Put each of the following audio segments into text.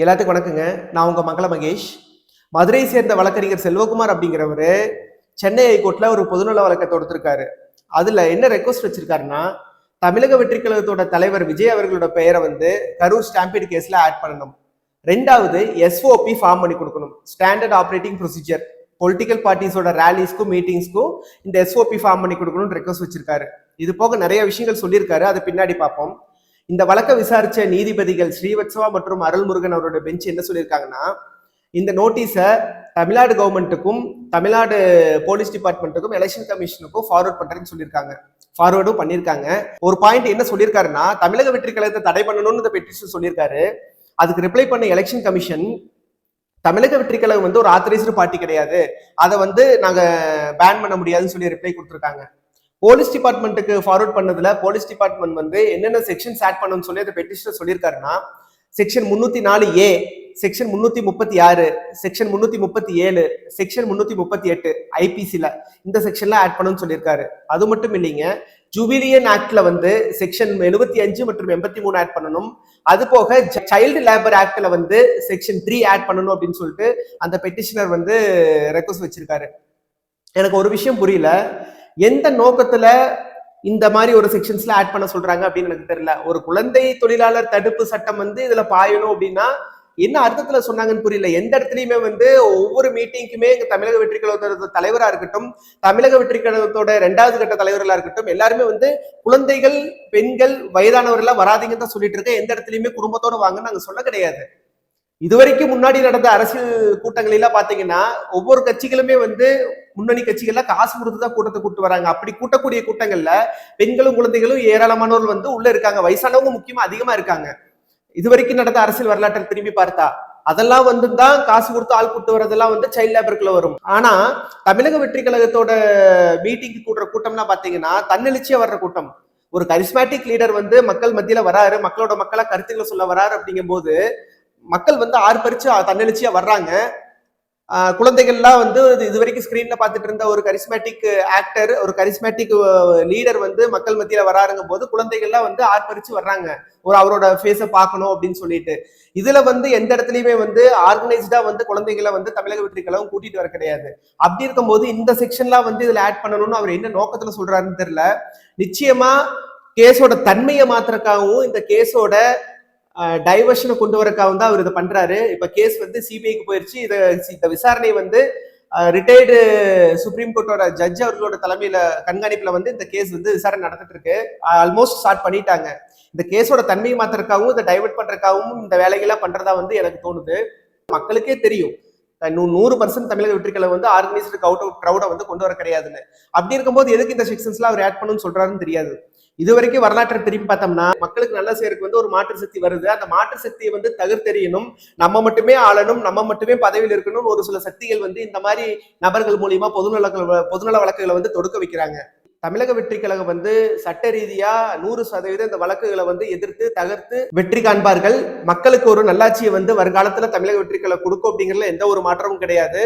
எல்லாத்துக்கும் வணக்கங்க. நான் உங்கள் மங்கள மகேஷ். மதுரையை சேர்ந்த வழக்கறிஞர் செல்வகுமார் அப்படிங்கிறவரு சென்னை ஹைகோர்ட்டில் ஒரு பொதுநல வழக்கை தொடுத்திருக்காரு. அதில் என்ன ரெக்வஸ்ட் வச்சிருக்காருன்னா தமிழக வெற்றி கழகத்தோட தலைவர் விஜய் அவர்களோட பெயரை வந்து கரூர் ஸ்டாம்பீடு கேஸில் ஆட் பண்ணணும். ரெண்டாவது எஸ்ஓபி ஃபார்ம் பண்ணி கொடுக்கணும். ஸ்டாண்டர்ட் ஆப்ரேட்டிங் ப்ரொசீஜர் பொலிட்டிக்கல் பார்ட்டிஸோட ரேலிஸ்க்கும் மீட்டிங்ஸ்க்கும் இந்த எஸ்ஓபி ஃபார்ம் பண்ணி கொடுக்கணும்னு ரெக்வஸ்ட் வச்சிருக்காரு. இது போக நிறைய விஷயங்கள் சொல்லியிருக்காரு. அதை பின்னாடி பார்ப்போம். இந்த வழக்கை விசாரிச்ச நீதிபதிகள் ஸ்ரீவத்சவா மற்றும் அருள்முருகன் அவரோட பெஞ்ச் என்ன சொல்லியிருக்காங்கன்னா இந்த நோட்டீஸை தமிழ்நாடு கவர்மெண்ட்டுக்கும் தமிழ்நாடு போலீஸ் டிபார்ட்மெண்ட்டுக்கும் எலெக்ஷன் கமிஷனுக்கும் ஃபார்வர்ட் பண்றேன்னு சொல்லியிருக்காங்க. ஃபார்வர்டும் பண்ணியிருக்காங்க. ஒரு பாயிண்ட் என்ன சொல்லியிருக்காருன்னா தமிழக வெற்றி கழகத்தை தடை பண்ணணும்னு இந்த பெட்டிஷன் சொல்லியிருக்காரு. அதுக்கு ரிப்ளை பண்ண எலெக்ஷன் கமிஷன் தமிழக வெற்றி கழகம் வந்து ஒரு ஆத்தரைஸ்டு பார்ட்டி கிடையாது. அதை வந்து நாங்கள் பேன் பண்ண முடியாதுன்னு சொல்லி ரிப்ளை கொடுத்துருக்காங்க. போலீஸ் டிபார்ட்மெண்ட்டுக்கு ஃபார்வர்ட் பண்ணதுல போலீஸ் டிபார்ட்மெண்ட் வந்து என்னென்ன செக்ஷன்ஸ் ஆட் பண்ணணும்னு சொல்லி அந்த பெட்டிஷனர் சொல்லியிருக்காருன்னா செக்ஷன் முன்னூத்தி நாலு ஏ செக்ஷன் முன்னூத்தி முப்பத்தி ஆறு செக்ஷன் முன்னூத்தி முப்பத்தி ஏழு செக்ஷன் முன்னூத்தி முப்பத்தி எட்டு ஐபிசில இந்த செக்ஷன்ல ஆட் பண்ணணும்னு சொல்லியிருக்காரு. அது மட்டும் இல்லைங்க ஜூபிலியன் ஆக்ட்ல வந்து செக்ஷன் எழுபத்தி அஞ்சு மற்றும் எண்பத்தி மூணு ஆட் பண்ணணும். அது போக சைல்டு லேபர் ஆக்ட்ல வந்து செக்ஷன் த்ரீ ஆட் பண்ணணும் அப்படின்னு சொல்லிட்டு அந்த பெட்டிஷனர் வந்து ரெக்வஸ்ட் வச்சிருக்காரு. எனக்கு ஒரு விஷயம் புரியல. எந்த நோக்கத்துல இந்த மாதிரி ஒரு செக்ஷன்ஸ்ல ஆட் பண்ண சொல்றாங்க அப்படின்னு எனக்கு தெரியல. ஒரு குழந்தை தொழிலாளர் தடுப்பு சட்டம் வந்து இதுல பாயணும் அப்படின்னா என்ன அர்த்தத்துல சொன்னாங்கன்னு புரியல. எந்த இடத்துலயுமே வந்து ஒவ்வொரு மீட்டிங்க்குமே எங்க தமிழக வெற்றி கழகத்தோட தலைவரா இருக்கட்டும் தமிழக வெற்றி கழகத்தோட ரெண்டாவது கட்ட தலைவர்களா இருக்கட்டும் எல்லாருமே வந்து குழந்தைகள் பெண்கள் வயதானவர்கள் வராதீங்கன்னு தான் சொல்லிட்டு இருக்கேன். எந்த இடத்துலயுமே குடும்பத்தோட வாங்கன்னு நாங்க சொல்ல கிடையாது. இதுவரைக்கும் முன்னாடி நடந்த அரசியல் கூட்டங்கள் எல்லாம் பாத்தீங்கன்னா ஒவ்வொரு கட்சிகளுமே வந்து முன்னணி கட்சிகள்லாம் காசு கொடுத்து தான் கூட்டத்தை கூட்டு வராங்க. அப்படி கூட்டக்கூடிய கூட்டங்கள்ல பெண்களும் குழந்தைகளும் ஏராளமானோர் வந்து உள்ள இருக்காங்க. வயசானவங்க முக்கியமா அதிகமா இருக்காங்க. இதுவரைக்கும் நடந்த அரசியல் வரலாற்றை திரும்பி பார்த்தா அதெல்லாம் வந்து தான் காசு கொடுத்து ஆள் கூட்டு வரதெல்லாம் வந்து சைல்ட் லேபருக்குள்ள வரும். ஆனா தமிழக வெற்றி கழகத்தோட மீட்டிங்க்கு கூடுற கூட்டம்னா பாத்தீங்கன்னா தன்னெழுச்சியா வர்ற கூட்டம். ஒரு கரிஸ்மேட்டிக் லீடர் வந்து மக்கள் மத்தியில வராரு மக்களோட மக்களா கருத்துக்களை சொல்ல வராரு அப்படிங்கும் போது மக்கள் வந்து ஆர்ப்பரிச்சு தன்னெழுச்சியா வர்றாங்க. குழந்தைகள்லாம் வந்து இது வரைக்கும் ஸ்கிரீன்ல பார்த்துட்டு இருந்த ஒரு கரிஸ்மேட்டிக் ஆக்டர் ஒரு கரிஸ்மேட்டிக் லீடர் வந்து மக்கள் மத்தியில வராருங்க போது குழந்தைகள்லாம் வந்து ஆர்ப்பரிச்சு வர்றாங்க. ஒரு அவரோட ஃபேஸை பார்க்கணும் அப்படின்னு சொல்லிட்டு. இதுல வந்து எந்த இடத்துலயுமே வந்து ஆர்கனைஸ்டா வந்து குழந்தைகளை வந்து தமிழக வெற்றி கழகம் கூட்டிட்டு வர கிடையாது. அப்படி இருக்கும்போது இந்த செக்ஷன்லாம் வந்து இதுல ஆட் பண்ணணும்னு அவர் என்ன நோக்கத்துல சொல்றாருன்னு தெரியல. நிச்சயமா கேஸோட தன்மையை மாத்திரக்காகவும் இந்த கேஸோட டைவர்ஷனை கொண்டு வரக்காக தான் அவர் இதை பண்றாரு. இப்ப கேஸ் வந்து சிபிஐக்கு போயிருச்சு. இதை இந்த விசாரணை வந்து ரிட்டையர்டு சுப்ரீம் கோர்ட்டோட ஜட்ஜ் அவர்களோட தலைமையில கண்காணிப்புல வந்து இந்த கேஸ் வந்து விசாரணை நடந்துட்டு இருக்கு. ஆல்மோஸ்ட் ஸ்டார்ட் பண்ணிட்டாங்க. இந்த கேஸோட தன்மையை மாத்திரக்காகவும் இதை டைவெர்ட் பண்றதுக்காகவும் இந்த வேலைகள்லாம் பண்றதா வந்து எனக்கு தோணுது. மக்களுக்கே தெரியும். நூறு பர்சன்ட் தமிழக வெற்றிகளை வந்து ஆர்கனைஸ்டு கவுட் க்ரௌடை வந்து கொண்டு வர கிடையாதுன்னு. அப்படி இருக்கும்போது எதுக்கு இந்த செக்ஷன்ஸ்லாம் அவர் ஆட் பண்ணணும்னு சொல்றாருன்னு தெரியாது. இது வரைக்கும் வரலாற்றை திரும்பி பார்த்தோம்னா மக்களுக்கு நல்ல செய்யறதுக்கு வந்து ஒரு மாற்று சக்தி வருது. அந்த மாற்று சக்தியை வந்து தகர்த்தெறியணும். நம்ம மட்டுமே ஆளணும் நம்ம மட்டுமே பதவியில் இருக்கணும் ஒரு சில சக்திகள் வந்து இந்த மாதிரி நபர்கள் மூலியமா பொதுநல பொதுநல வழக்குகளை வந்து தொடுக்க வைக்கிறாங்க. தமிழக வெற்றி கழகம் வந்து சட்ட ரீதியா நூறு சதவீதம் இந்த வழக்குகளை வந்து எதிர்த்து தகர்த்து வெற்றி காண்பார்கள். மக்களுக்கு ஒரு நல்லாட்சியை வந்து வருங்காலத்துல தமிழக வெற்றி கழகம் கொடுக்கும் அப்படிங்கிறதுல எந்த ஒரு மாற்றமும் கிடையாது.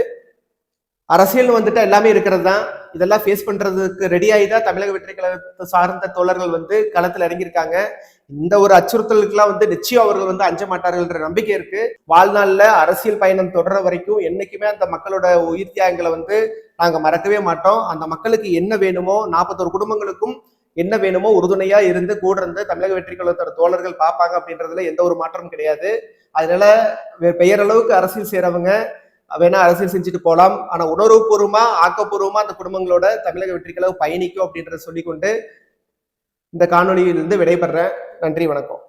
அரசியல் வந்துட்டு எல்லாமே இருக்கிறது தான். இதெல்லாம் ஃபேஸ் பண்றதுக்கு ரெடி ஆகி தான் தமிழக வெற்றி கழகத்தை சார்ந்த தோழர்கள் வந்து களத்தில் இறங்கியிருக்காங்க. இந்த ஒரு அச்சுறுத்தலுக்குலாம் வந்து நிச்சயம் அவர்கள் வந்து அஞ்ச மாட்டார்கள்ன்ற நம்பிக்கை இருக்கு. வாழ்நாளில் அரசியல் பயணம் தொடர வரைக்கும் என்னைக்குமே அந்த மக்களோட உயிர் தியாகங்களை வந்து நாங்கள் மறக்கவே மாட்டோம். அந்த மக்களுக்கு என்ன வேணுமோ நாற்பத்தோரு குடும்பங்களுக்கும் என்ன வேணுமோ உறுதுணையா இருந்து கூட இருந்து தமிழக வெற்றி கழகத்தோட தோழர்கள் பார்ப்பாங்க அப்படின்றதுல எந்த ஒரு மாற்றமும் கிடையாது. அதனால பெயரளவுக்கு அரசியல் செய்யறவங்க வேணா அரசியல் செஞ்சுட்டு போகலாம் ஆனா உணர்வுபூர்வமா ஆக்கப்பூர்வமா அந்த குடும்பங்களோட தமிழக வெற்றிக்களவு பயணிக்கும் அப்படின்றத சொல்லிக்கொண்டு இந்த காணொலியிலிருந்து விடைபெறேன். நன்றி வணக்கம்.